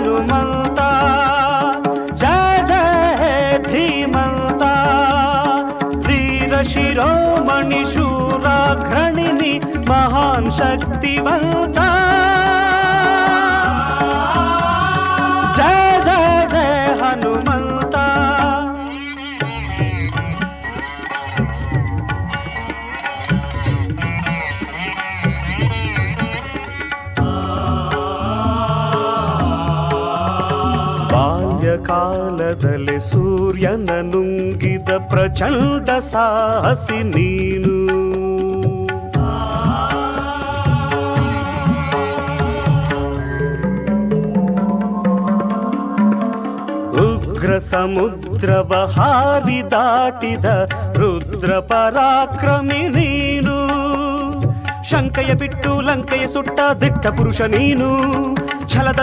हनुमन्ता। जय जय धीमता वीरशिरोमणि शूरघ्रणिनि महान् शक्तिवन्ता। ಬಾಲ್ಯಕಾಲದಲ್ಲಿ ಸೂರ್ಯನ ನುಂಗಿದ ಪ್ರಚಂಡ ಸಾಹಸಿ ನೀನು. ಉಗ್ರ ಸಮುದ್ರವ ಹಾರಿ ದಾಟಿದ ರುದ್ರ ಪರಾಕ್ರಮಿ ನೀನು. ಶಂಕೆಯ ಬಿಟ್ಟು ಲಂಕೆಯ ಸುಟ್ಟ ದಿಟ್ಟ ಪುರುಷ ನೀನು. ಛಲದ